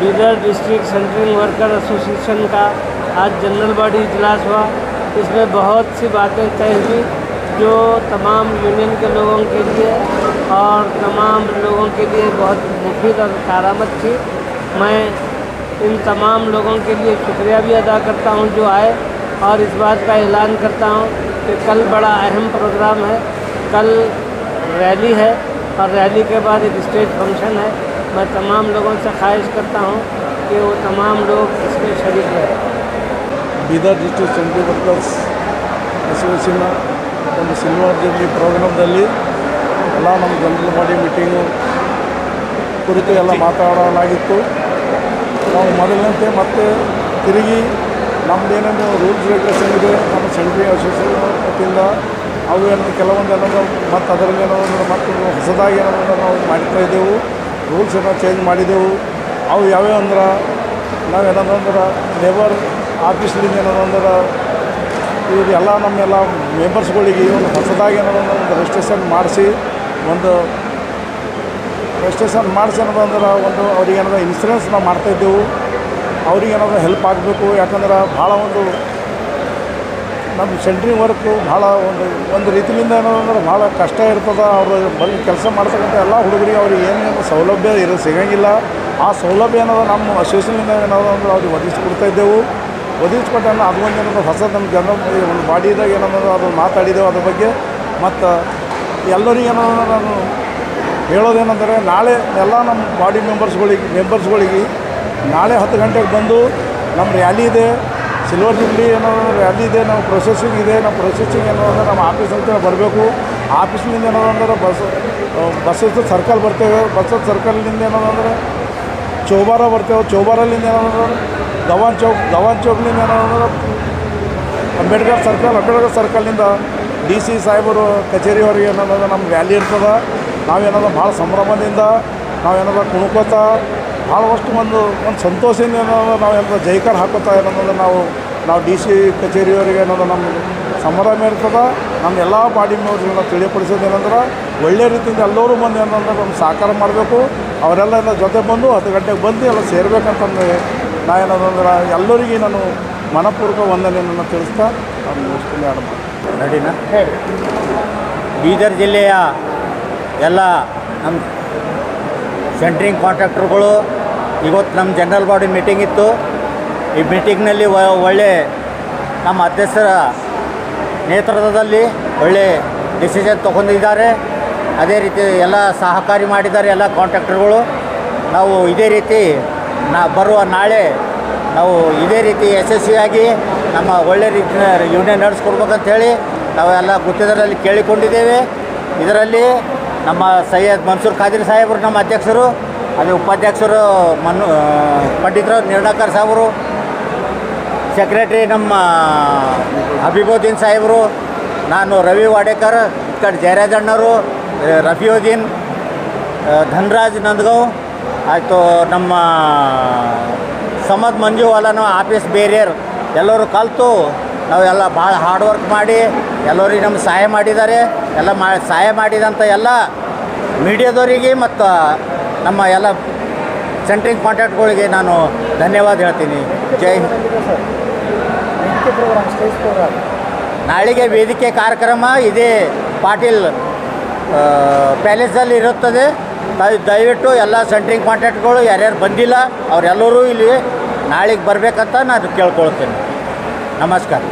Bidar district central worker association का आज general body इजलास हुआ। इसमें बहुत सी बातें तय हुई जो तमाम यूनियन के लोगों के लिए और तमाम लोगों के लिए बहुत मुफीद और कारामद थी। मैं इन तमाम लोगों के लिए शुक्रिया भी अदा करता हूँ जो आए और इस बात का ऐलान करता हूँ कि कल बड़ा अहम प्रोग्राम है। कल रैली है और रैली के बाद एक स्टेज फ़ंक्शन है। मैं तमाम लोगों से ख्वाहिश करता हूं कि वो तमाम लोग इसमें शरीक रहें ಬೀದರ್ ಡಿಸ್ಟ್ರಿಕ್ಟ್ ಸೆಂಟ್ರಲ್ ವರ್ಕರ್ಸ್ ಅಸೋಸಿಯೇಷನ್ನ ಒಂದು ಸಿಲ್ವರ್ ಜೂಬ್ಲಿ ಪ್ರೋಗ್ರಾಮ್ದಲ್ಲಿ ಎಲ್ಲ ನಮ್ಮ ಜನರಲ್ ಬಾಡಿ ಮೀಟಿಂಗು ಕುರಿತು ಎಲ್ಲ ಮಾತಾಡಲಾಗಿತ್ತು ನಾವು ಮೊದಲಿನಂತೆ ಮತ್ತೆ ತಿರುಗಿ ನಮ್ಮದು ಏನೇನು ರೂಲ್ಸ್ ರೆಗ್ಯುಲೇಷನ್ ಇದೆ ನಮ್ಮ ಸೆಂಟ್ರಲ್ ಅಸೋಸಿಯೇಷನ್ ವತಿಯಿಂದ ಅವು ಏನು ಕೆಲವೊಂದು ಏನಾದ್ರು ಮತ್ತು ಅದರಲ್ಲಿ ಏನಾದ್ರು ಮತ್ತು ಹೊಸದಾಗಿ ಏನಾದ್ರು ನಾವು ಮಾಡ್ತಾ ಇದ್ದೆವು ರೂಲ್ಸ್ ಏನೋ ಚೇಂಜ್ ಮಾಡಿದೆವು. ಅವು ಯಾವ್ಯಾವ ಅಂದ್ರೆ ನಾವೇನಂದ್ರೆ ಲೇಬರ್ ಆಫೀಸ್ಲಿಂದ ಏನದ ಅಂದ್ರೆ, ಇವ್ರು ಎಲ್ಲ ನಮ್ಮೆಲ್ಲ ಮೆಂಬರ್ಸ್ಗಳಿಗೆ ಒಂದು ಹೊಸದಾಗಿ ಏನಾದ್ರು ಅಂದ್ರೆ ಒಂದು ರಿಜಿಸ್ಟ್ರೇಷನ್ ಮಾಡಿಸಿ, ಒಂದು ರಿಜಿಸ್ಟ್ರೇಷನ್ ಮಾಡಿಸಿ ಏನದ ಅಂದ್ರೆ ಒಂದು ಅವ್ರಿಗೆ ಏನಾದ್ರು ಇನ್ಸೂರೆನ್ಸ್ ನಾವು ಮಾಡ್ತಾಯಿದ್ದೆವು ಅವ್ರಿಗೆ ಏನಾದ್ರು ಹೆಲ್ಪ್ ಆಗಬೇಕು. ಯಾಕಂದ್ರೆ ಭಾಳ ಒಂದು ನಮ್ಮ ಸೆಂಟ್ರಿಂಗ್ ವರ್ಕು ಭಾಳ ಒಂದು ಒಂದು ರೀತಿಯಿಂದ ಏನಂದ್ರೆ ಭಾಳ ಕಷ್ಟ ಇರ್ತದೆ. ಅವರು ಬಂದು ಕೆಲಸ ಮಾಡ್ತಕ್ಕಂಥ ಎಲ್ಲ ಹುಡುಗರಿಗೆ ಅವ್ರಿಗೆ ಏನೇನು ಸೌಲಭ್ಯ ಇರ, ಸಿಗಂಗಿಲ್ಲ. ಆ ಸೌಲಭ್ಯ ಏನದ ನಮ್ಮ ಅಸೋಸಿಯೇಷನಿಂದ ಏನದ ಅಂದ್ರೆ ಅವ್ರಿಗೆ ಒದಗಿಸ್ಕೊಡ್ತಾ ಇದ್ದೆವು. ಒದಗಿಸ್ಕೊಟ್ಟನ್ನು ಅದು ಒಂದು ಏನಂದ್ರೆ ಹೊಸ ನಮ್ಮ ಜನ ಒಂದು ಬಾಡಿದಾಗ ಏನಂದ್ರೆ ಅದು ಮಾತಾಡಿದೆವು ಅದ್ರ ಬಗ್ಗೆ. ಮತ್ತು ಎಲ್ಲರಿಗೆ ಏನಂದ್ರೆ ನಾನು ಹೇಳೋದೇನೆಂದರೆ ನಾಳೆ ಎಲ್ಲ ನಮ್ಮ ಬಾಡಿ ಮೆಂಬರ್ಸ್ಗಳಿಗೆ ಮೆಂಬರ್ಸ್ಗಳಿಗೆ ನಾಳೆ ಹತ್ತು ಗಂಟೆಗೆ ಬಂದು ನಮ್ಮ ರ್ಯಾಲಿ ಇದೆ. ಸಿಲ್ವರ್ ಜುಬ್ಲಿ ಏನೋ ರ್ಯಾಲಿ ಇದೆ, ನಾವು ಪ್ರೊಸೆಸಿಂಗ್ ಇದೆ, ನಾವು ಪ್ರೊಸೆಸಿಂಗ್ ಏನೋ ಅಂದರೆ ನಮ್ಮ ಆಫೀಸ್ ಅಂತ ಬರಬೇಕು. ಆಫೀಸ್ನಿಂದ ಏನೋ ಅಂದ್ರೆ ಬಸ್ ಬಸ್ಸಸ್ ಸರ್ಕಲ್ ಬರ್ತೇವೆ. ಬಸ್ಸಸ್ ಸರ್ಕಲ್ನಿಂದ ಏನೋ ಅಂದರೆ ಚೌಬಾರ ಬರ್ತೇವೆ. ಚೌಬಾರಲ್ಲಿಂದ ಏನೋ ಅಂದ್ರೆ ಗವಾನ್ ಚೌಕ್, ಧವಾನ್ ಚೌಕ್ನಿಂದ ಏನೋ ಅಂದ್ರೆ ಅಂಬೇಡ್ಕರ್ ಸರ್ಕಲ್ ಅಂಬೇಡ್ಕರ್ ಸರ್ಕಲ್ನಿಂದ ಡಿ ಸಿ ಸಾಹೇಬರು ಕಚೇರಿಯವ್ರಿಗೆ ಏನೋ ನಮ್ಮ ರ್ಯಾಲಿ ಇರ್ತದೆ. ನಾವೇನದ ಭಾಳ ಸಂಭ್ರಮದಿಂದ ನಾವೇನದ ಕುಣ್ಕೋತಾ ಭಾಳಷ್ಟು ಒಂದು ಒಂದು ಸಂತೋಷದಿಂದ ನಾವು ನಾವೇನದ ಜೈಕಾರ ಹಾಕೋತಾ ಏನಂದ್ರೆ ನಾವು ನಾವು ಡಿ ಸಿ ಕಚೇರಿಯವರಿಗೆ ಏನಂದ್ರೆ ನಮ್ಮ ಸಂಭ್ರಮ ಇರ್ತದೆ. ನಮ್ಮ ಎಲ್ಲ ಬಾಡಿ ಮೆಂಬರ್ಸ್ಗಳನ್ನ ತಿಳಿಯಪಡಿಸೋದು ಏನಂದ್ರೆ ಒಳ್ಳೆ ರೀತಿಯಿಂದ ಎಲ್ಲರೂ ಬಂದು ಏನಂದ್ರೆ ನಮ್ಮ ಸಹಕಾರ ಮಾಡಬೇಕು. ಅವರೆಲ್ಲ ಎಲ್ಲ ಜೊತೆ ಬಂದು ಹತ್ತು ಗಂಟೆಗೆ ಬಂದು ಎಲ್ಲ ಸೇರಬೇಕಂತಂದರೆ ನಾ ಏನಂದ್ರೆ ಎಲ್ಲರಿಗೆ ನಾನು ಮನಪೂರ್ವಕ ವಂದನೆಯನ್ನು ತಿಳಿಸ್ತಾ ನಾನು ಮುಗಿಸ್ತೀನಿ ಆಡ ನಡಿನ? ಬೀದರ್ ಜಿಲ್ಲೆಯ ಎಲ್ಲ ನಮ್ಮ ಸೆಂಟ್ರಿಂಗ್ ಕಾಂಟ್ರಾಕ್ಟರ್ಗಳು ಇವತ್ತು ನಮ್ಮ ಜನರಲ್ ಬಾಡಿ ಮೀಟಿಂಗ್ ಇತ್ತು. ಈ ಮೀಟಿಂಗ್ನಲ್ಲಿ ಒಳ್ಳೆ ನಮ್ಮ ಅಧ್ಯಕ್ಷರ ನೇತೃತ್ವದಲ್ಲಿ ಒಳ್ಳೆ ಡಿಸಿಷನ್ ತೊಗೊಂಡಿದ್ದಾರೆ. ಅದೇ ರೀತಿ ಎಲ್ಲ ಸಹಕಾರಿ ಮಾಡಿದ್ದಾರೆ ಎಲ್ಲ ಕಾಂಟ್ರಾಕ್ಟರ್ಗಳು ನಾವು ಇದೇ ರೀತಿ ನಾ, ಬರುವ ನಾಳೆ ನಾವು ಇದೇ ರೀತಿ ಯಶಸ್ವಿಯಾಗಿ ನಮ್ಮ ಒಳ್ಳೆ ರೀತಿಯ ಯೂನಿಯನ್ ನಡೆಸ್ಕೊಡ್ಬೇಕಂತ ಹೇಳಿ ನಾವೆಲ್ಲ ಗುತ್ತಿದರಲ್ಲಿ ಕೇಳಿಕೊಂಡಿದ್ದೇವೆ. ಇದರಲ್ಲಿ ನಮ್ಮ ಸೈಯದ್ ಮನ್ಸೂರ್ ಖಾದಿರ್ ಸಾಹೇಬರು ನಮ್ಮ ಅಧ್ಯಕ್ಷರು ಅದೇ ಉಪಾಧ್ಯಕ್ಷರು ಮನು ಪಂಡಿತರು ನಿರ್ಣಾಕರ್ ಸಾಹೇಬರು ಸೆಕ್ರೆಟ್ರಿ ನಮ್ಮ ಹಬೀಬುದ್ದೀನ್ ಸಾಹೇಬರು, ನಾನು ರವಿ ವಾಡೇಕರ್ ಈ ಕಡೆ ಜಯರಾಜಣ್ಣವರು ರಫಿಯುದ್ದೀನ್ ಧನ್ರಾಜ್ ನಂದಗಾಂವ್ ಆಯಿತು ನಮ್ಮ ಸಮದ್ ಮಂಜುವಾಲನು ಆಫೀಸ್ ಬೇರೆಯರ್, ಎಲ್ಲರೂ ಕಲಿತು ನಾವೆಲ್ಲ ಭಾಳ ಹಾರ್ಡ್ ವರ್ಕ್ ಮಾಡಿ, ಎಲ್ಲರಿಗೆ ನಮ್ಗೆ ಸಹಾಯ ಮಾಡಿದ್ದಾರೆ, ಎಲ್ಲ ಮಾ, ಸಹಾಯ ಮಾಡಿದಂಥ ಎಲ್ಲ ಮೀಡಿಯಾದವರಿಗೆ ಮತ್ತು ನಮ್ಮ ಎಲ್ಲ ಸೆಂಟ್ರಿಂಗ್ ಕಾಂಟ್ಯಾಕ್ಟ್ಗಳಿಗೆ ನಾನು ಧನ್ಯವಾದ ಹೇಳ್ತೀನಿ. ಜೈ. ನಾಳೆಗೆ ವೇದಿಕೆ ಕಾರ್ಯಕ್ರಮ ಇದೇ ಪಾಟೀಲ್ ಪ್ಯಾಲೇಸಲ್ಲಿ ಇರುತ್ತದೆ. ದಯವಿಟ್ಟು ಎಲ್ಲ ಸೆಂಟ್ರಿಂಗ್ ಕಾಂಟ್ಯಾಕ್ಟ್ಗಳು ಯಾರ್ಯಾರು ಬಂದಿಲ್ಲ, ಅವರೆಲ್ಲರೂ ಇಲ್ಲಿ ನಾಳೆಗೆ ಬರಬೇಕಂತ ನಾನು ಕೇಳ್ಕೊಳ್ತೇನೆ. ನಮಸ್ಕಾರ.